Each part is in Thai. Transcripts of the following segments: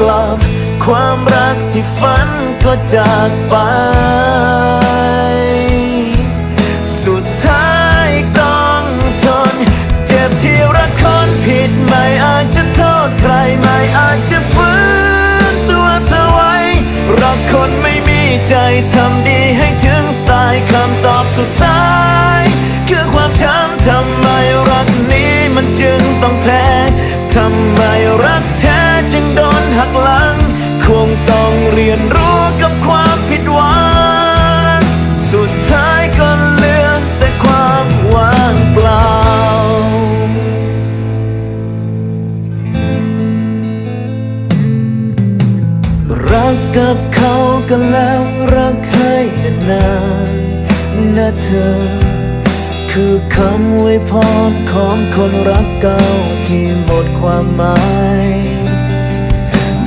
กลับ ความรักที่ฝันก็จากไป สุดท้ายต้องทน เจ็บที่รักคนผิดไม่อาจจะโทษใครไม่อาจจะฝืนตัวเธอไว้ รักคนไม่มีใจทำดีให้ถึงตายคำตอบสุดท้าย คือความช้ำทำไมรักนี้มันจึงต้องแพ้ทำไมรัก ๆนะเธอ คือคำอวยพรของคนรักเก่าที่หมดความหมาย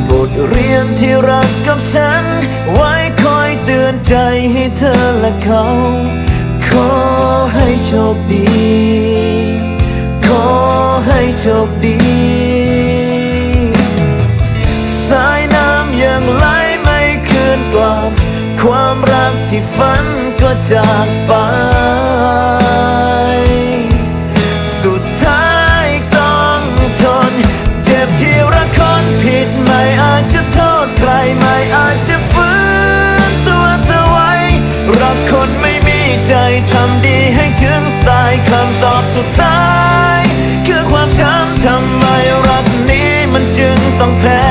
บทเรียนที่รักกับฉัน ไว้คอยเตือนใจให้เธอและเขา ขอให้โชคดี ขอให้โชคดีสายน้ำยังไหลไม่คืนกลับ ความรักที่ฝัน จากไป สุดท้ายต้องทน เจ็บที่รักคนผิดไม่อาจจะโทษใครไม่อาจจะฝืนตัวเธอไว้ รักคนไม่มีใจทำดีให้ถึงตายคำตอบสุดท้าย คือความช้ำทำไมรักนี้มันจึงต้องแพ้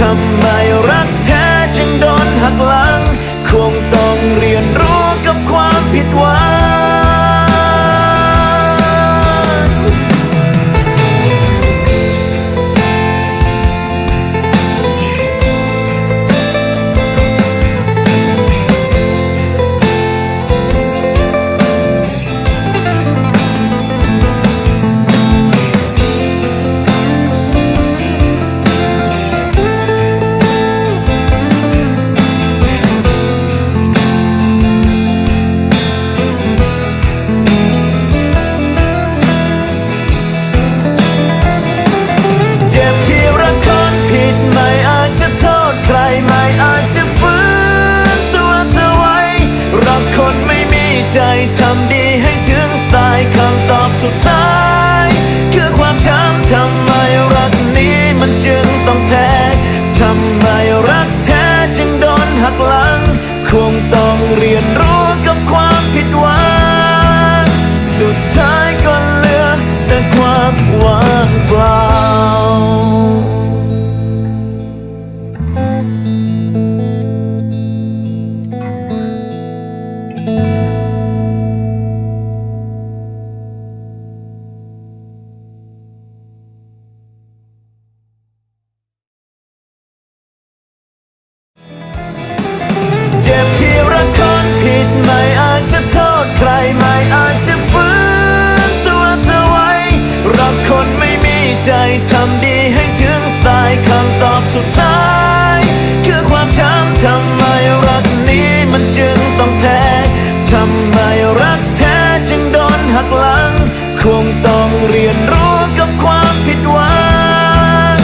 ทำไมรักแท้จึงโดนหักหลัง คงต้องเรียนรู้ ใจทำดีให้ถึงตายคำตอบสุดท้าย คือความช้ำทำไมรักนี้มันจึงต้องแพ้ทำไมรักแท้จึงโดนหักหลัง คงต้องเรียนรู้กับความผิดหวังสุดท้ายก็เหลือแต่ความว่างเปล่าเทำดีให้ถึงตายคำตอบสุดท้าย คือความช้ำทำไมรักนี้มันจึงต้องแพ้ทำไมรักแท้จึงโดนหักหลัง คงต้องเรียนรู้กับความผิดหวัง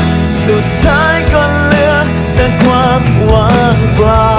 สุดท้ายก็เหลือแต่ความว่างเปล่า